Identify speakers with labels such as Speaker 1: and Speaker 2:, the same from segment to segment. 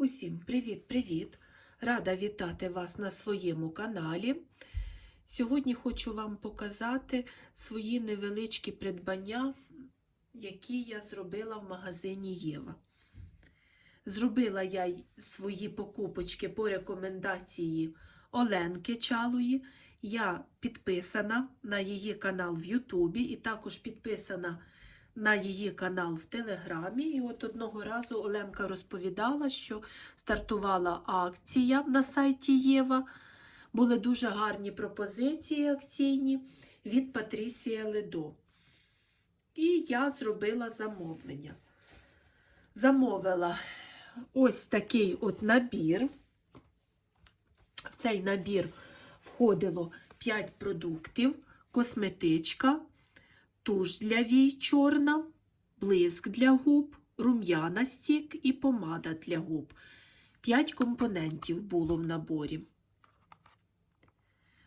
Speaker 1: Усім привіт-привіт! Рада вітати вас на своєму каналі. Сьогодні хочу вам показати свої невеличкі придбання, які я зробила в магазині Єва. Зробила я свої покупочки по рекомендації Оленки Чалої. Я підписана на її канал в Ютубі і також підписана на її канал в Телеграмі. І от одного разу Оленка розповідала, що стартувала акція на сайті Єва. Були дуже гарні пропозиції акційні від Патрісія Ледо. І я зробила замовлення. Замовила ось такий от набір. В цей набір входило 5 продуктів, косметичка, туш для вій чорна, блиск для губ, рум'яна стік і помада для губ. 5 компонентів було в наборі.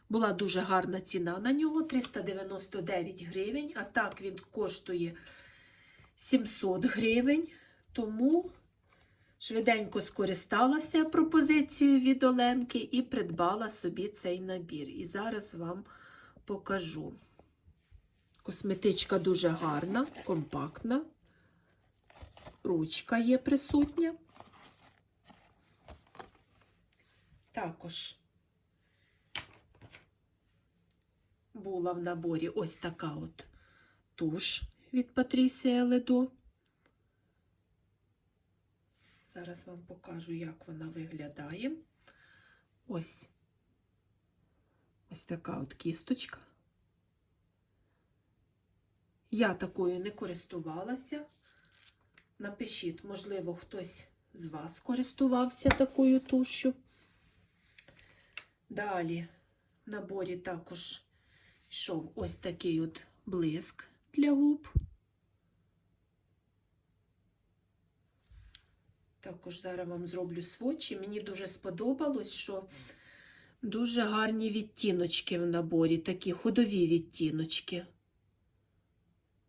Speaker 1: Була дуже гарна ціна на нього 399 гривень, а так він коштує 700 гривень. Тому швиденько скористалася пропозицією від Оленки і придбала собі цей набір. І зараз вам покажу. Косметичка дуже гарна, компактна. Ручка є присутня. Також була в наборі ось така от туш від Патрісія Ледо. Зараз вам покажу, як вона виглядає. Ось ось така от кісточка. Я такою не користувалася. Напишіть, можливо, хтось з вас користувався такою тушю. Далі в наборі також йшов ось такий от блиск для губ. Також зараз вам зроблю сводчі. Мені дуже сподобалось, що дуже гарні відтіночки в наборі, такі ходові відтіночки.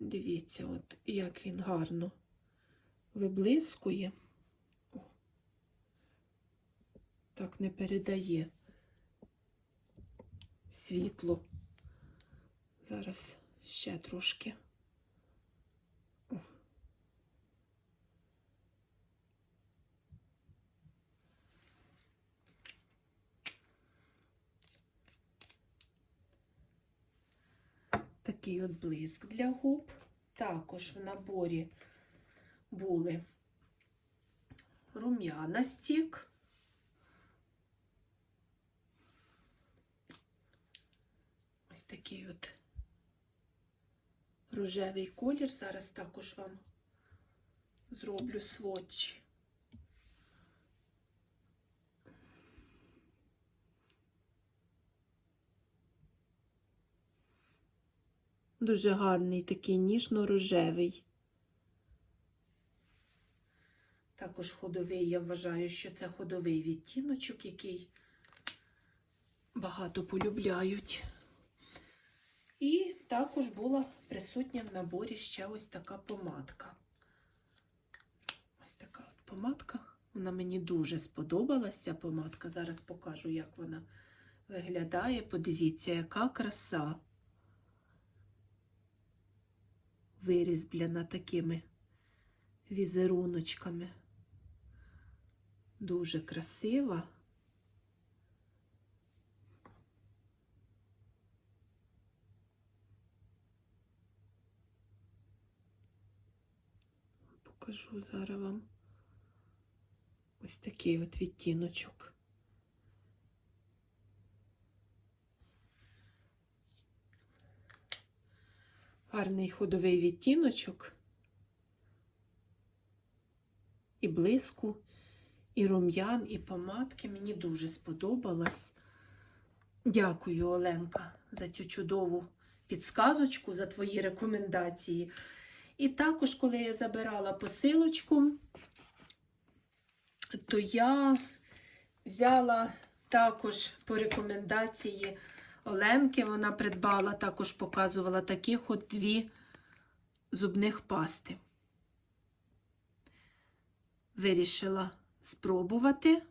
Speaker 1: Дивіться, от як він гарно виблискує. О, так не передає світло. Зараз ще трошки. О. Такий от блиск для губ. Також в наборі були рум'яна стік. Ось такий от рожевий колір. Зараз також вам зроблю сводчі. Дуже гарний такий ніжно-рожевий. Також ходовий, я вважаю, що це ходовий відтіночок, який багато полюбляють. І також була присутня в наборі ще ось така помадка. Ось така от помадка. Вона мені дуже сподобалась, ця помадка. Зараз покажу, як вона виглядає. Подивіться, яка краса. Вирізблена такими візеруночками. Дуже красива. Покажу зараз вам ось такий от відтіночок. Гарний ходовий відтіночок. І блиску, і рум'ян, і помадки. Мені дуже сподобалось. Дякую, Оленка, за цю чудову підсказочку, за твої рекомендації. І також, коли я забирала посилочку, то я взяла також по рекомендації Оленки, вона придбала, також показувала таких от дві зубних пасти. Вирішила спробувати.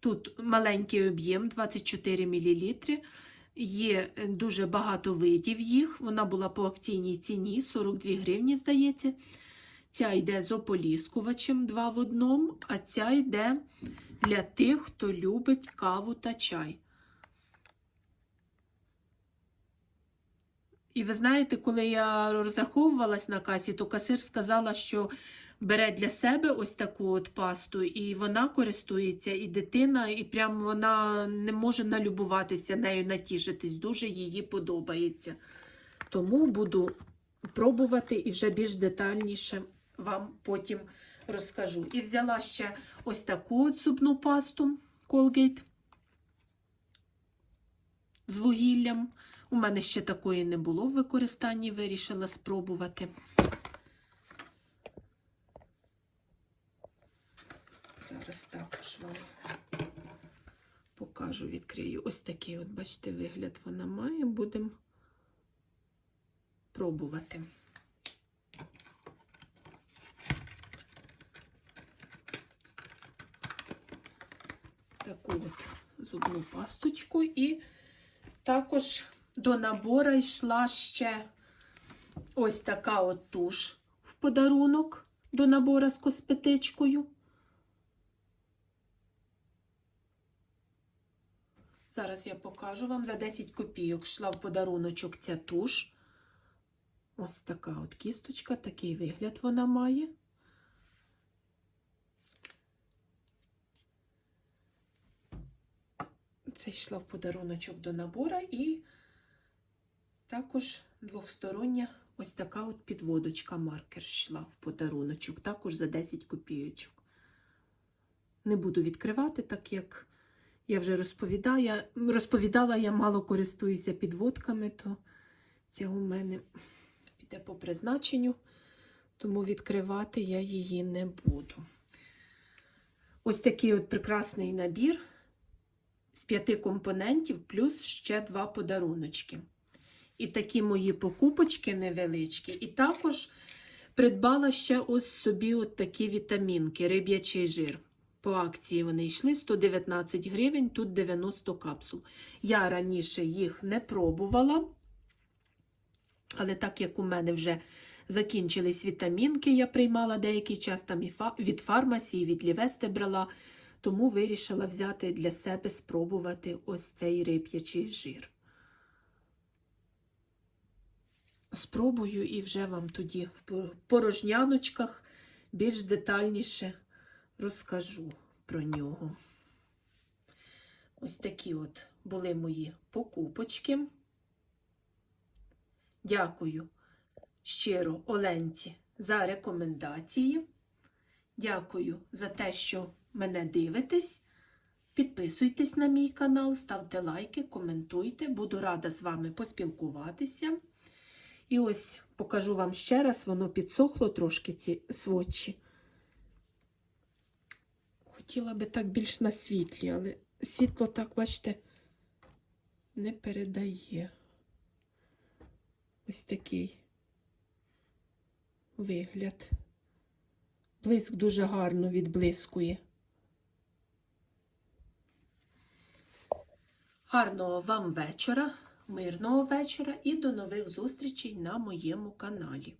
Speaker 1: Тут маленький об'єм 24 мл. Є дуже багато видів їх. Вона була по акційній ціні 42 гривні, здається. Ця йде з ополіскувачем 2 в одному, а ця йде для тих, хто любить каву та чай. І ви знаєте, коли я розраховувалась на касі, то касир сказала, що бере для себе ось таку от пасту, і вона користується, і дитина, і прям вона не може налюбуватися нею, натішитись. Дуже їй подобається. Тому буду пробувати і вже більш детальніше вам потім розкажу. І взяла ще ось таку от зубну пасту Colgate з вугіллям. У мене ще такої не було в використанні, вирішила спробувати. Зараз також вам покажу, відкрию. Ось такий, от, бачите, вигляд вона має. Будемо пробувати. Таку от зубну пасточку і також до набора йшла ще ось така от туш в подарунок до набора з косметичкою. Зараз я покажу вам за 10 копійок йшла в подаруночок ця туш. Ось така от кісточка, такий вигляд вона має. Це йшла в подаруночок до набора і також двохстороння ось така от підводочка маркер йшла в подаруночок, також за 10 копійочок. Не буду відкривати, так як я вже розповідала, розповідала, я мало користуюся підводками, то це у мене піде по призначенню, тому відкривати я її не буду. Ось такий от прекрасний набір з п'яти компонентів, плюс ще два подаруночки. І такі мої покупочки невеличкі. І також придбала ще ось собі от такі вітамінки, риб'ячий жир. По акції вони йшли 119 гривень, тут 90 капсул. Я раніше їх не пробувала, але так як у мене вже закінчились вітамінки, я приймала деякий час там і від фармасі, і від Лівести брала, тому вирішила взяти для себе спробувати ось цей риб'ячий жир. Спробую і вже вам тоді в порожняночках більш детальніше розкажу про нього. Ось такі от були мої покупочки. Дякую щиро Оленці за рекомендації. Дякую за те, що мене дивитесь. Підписуйтесь на мій канал, ставте лайки, коментуйте. Буду рада з вами поспілкуватися. І ось покажу вам ще раз, воно підсохло трошки ці сводчі. Хотіла би так більш на світлі, але світло так, бачите, не передає. Ось такий вигляд. Блиск дуже гарно відблискує. Гарного вам вечора, мирного вечора і до нових зустрічей на моєму каналі.